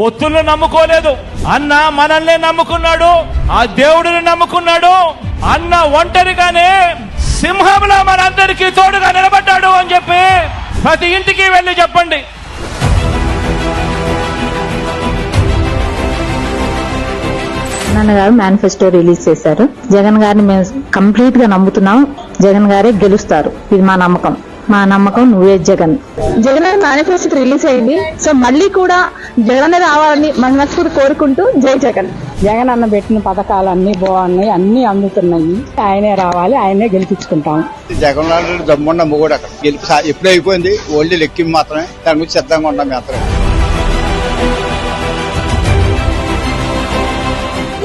పొత్తులను నమ్ముకోలేదు. అన్న మనల్ని నమ్ముకున్నాడు ఆ దేవుడిని నమ్ముకున్నాడు అన్న ఒంటరిగానే సింహంలో మనందరికీ తోడుగా నిలబడ్డాడు అని చెప్పి ప్రతి ఇంటికి వెళ్ళి చెప్పండి. నాన్నగారు మేనిఫెస్టో రిలీజ్ చేశారు. జగన్ గారిని మేము కంప్లీట్గా నమ్ముతున్నాం. జగన్ గారే గెలుస్తారు. ఇది మా నమ్మకం. మా నమ్మకం నువ్వే జగన్. జగన్ మేనిఫెస్టో రిలీజ్ అయింది. సో మళ్ళీ కూడా జగన్ రావాలని మనస్ఫూర్తి కోరుకుంటూ జై జగన్. జగన్ అన్న పెట్టిన పథకాలు అన్ని బాగున్నాయి అన్ని అందుతున్నాయి. ఆయనే రావాలి ఆయనే గెలిపించుకుంటాం. జగన్ లాంటి దమ్మున్న మొగుడు అక్కడ. గెలిపి ఎప్పుడు అయిపోయింది. ఓన్లీ లెక్కింపు మాత్రమే. దాని గురించి సిద్ధంగా ఉంటాం మాత్రమే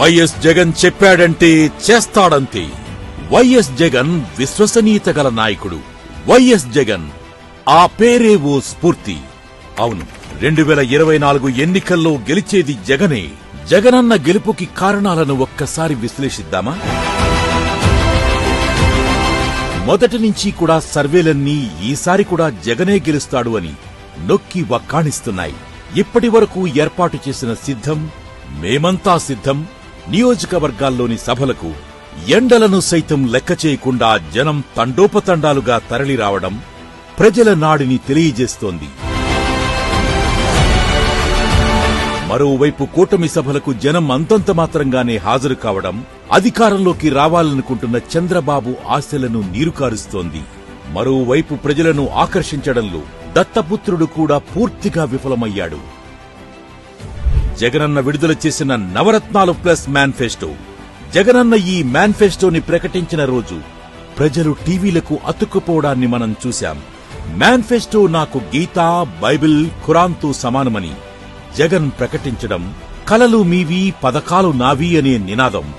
వైఎస్ జగన్ చెప్పాడంటే చేస్తాడంతే. వైఎస్ జగన్ విశ్వసనీయత గల నాయకుడు. వైఎస్ జగన్ ఆ పేరే ఓ స్ఫూర్తి. అవును రెండు వేల ఇరవై నాలుగు ఎన్నికల్లో గెలిచేది జగనే. జగనన్న గెలుపుకి కారణాలను ఒక్కసారి విశ్లేషిద్దామా? మొదటి నుంచి కూడా సర్వేలన్నీ ఈసారి కూడా జగనే గెలుస్తాడు అని నొక్కి వక్కాణిస్తున్నాయి. ఇప్పటి వరకు ఏర్పాటు చేసిన సిద్ధం మేమంతా సిద్ధం నియోజకవర్గాల్లోని సభలకు ఎండలను సైతం లెక్క చేయకుండా జనం తండోపతండాలుగా తరలిరావడం ప్రజల నాడిని తెలియజేస్తోంది. మరోవైపు కూటమి సభలకు జనం అంతంత మాత్రంగానే హాజరు కావడం అధికారంలోకి రావాలనుకుంటున్న చంద్రబాబు ఆశలను నీరుకారుస్తోంది. మరోవైపు ప్రజలను ఆకర్షించడంలో దత్తపుత్రుడు కూడా పూర్తిగా విఫలమయ్యాడు. జగనన్న విడుదల చేసిన నవరత్నాలు ప్లస్ మేనిఫెస్టో జగనన్న ఈ మేనిఫెస్టోని ప్రకటించిన రోజు ప్రజలు టీవీలకు అతుక్కుపోవడాన్ని మనం చూశాం. మేనిఫెస్టో నాకు గీతా బైబిల్ ఖురాన్తో సమానమని జగన్ ప్రకటించడం కలలు మీవి పథకాలు నావి అనే నినాదం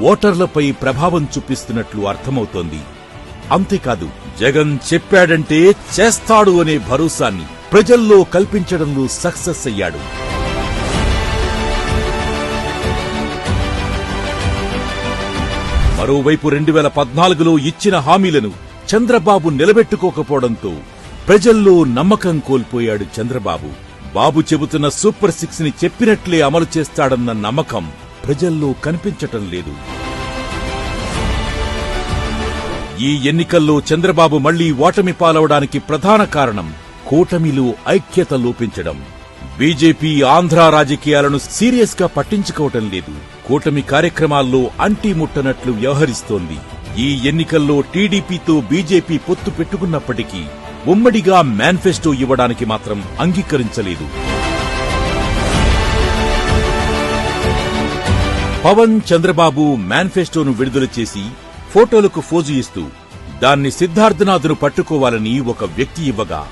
ఓటర్లపై ప్రభావం చూపిస్తున్నట్లు అర్థమవుతోంది. అంతేకాదు జగన్ చెప్పాడంటే చేస్తాడు అనే భరోసాన్ని ప్రజల్లో కల్పించడంలో సక్సెస్ అయ్యాడు. మరోవైపు రెండు వేల పద్నాలుగులో ఇచ్చిన హామీలను చంద్రబాబు నిలబెట్టుకోకపోవడంతో ప్రజల్లో నమ్మకం కోల్పోయాడు చంద్రబాబు. బాబు చెబుతున్న సూపర్ సిక్స్ని చెప్పినట్లే అమలు చేస్తాడన్న నమ్మకం ప్రజల్లో కనిపించటం లేదు. ఈ ఎన్నికల్లో చంద్రబాబు మళ్ళీ ఓటమి పాలవడానికి ప్రధాన కారణం కూటమిలో ఐక్యత లోపించడం. బీజేపీ ఆంధ్ర రాజకీయాలను సీరియస్గా పట్టించుకోవటం లేదు. కూటమి కార్యక్రమాల్లో అంటీ ముట్టనట్లు వ్యవహరిస్తోంది. ఈ ఎన్నికల్లో టీడీపీతో బీజేపీ పొత్తు పెట్టుకున్నప్పటికీ ఉమ్మడిగా మేనిఫెస్టో ఇవ్వడానికి మాత్రం అంగీకరించలేదు. పవన్ చంద్రబాబు మేనిఫెస్టోను విడుదల చేసి ఫోటోలకు ఫోజు ఇస్తూ దాన్ని సిద్ధార్థనాథ్ను పట్టుకోవాలని ఒక వ్యక్తి ఇవ్వగా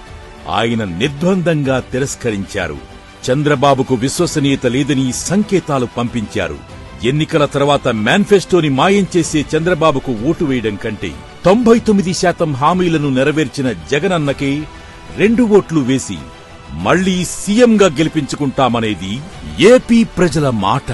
ఆయన నిర్ద్వందంగా తిరస్కరించారు. చంద్రబాబుకు విశ్వసనీయత లేదని సంకేతాలు పంపించారు. ఎన్నికల తర్వాత మేనిఫెస్టోని మాయం చేసే చంద్రబాబుకు ఓటు వేయడం కంటే తొంభై తొమ్మిది శాతం హామీలను నెరవేర్చిన జగనన్నకే రెండు ఓట్లు వేసి మళ్ళీ సీఎంగా గెలిపించుకుంటామనేది ఏపీ ప్రజల మాట.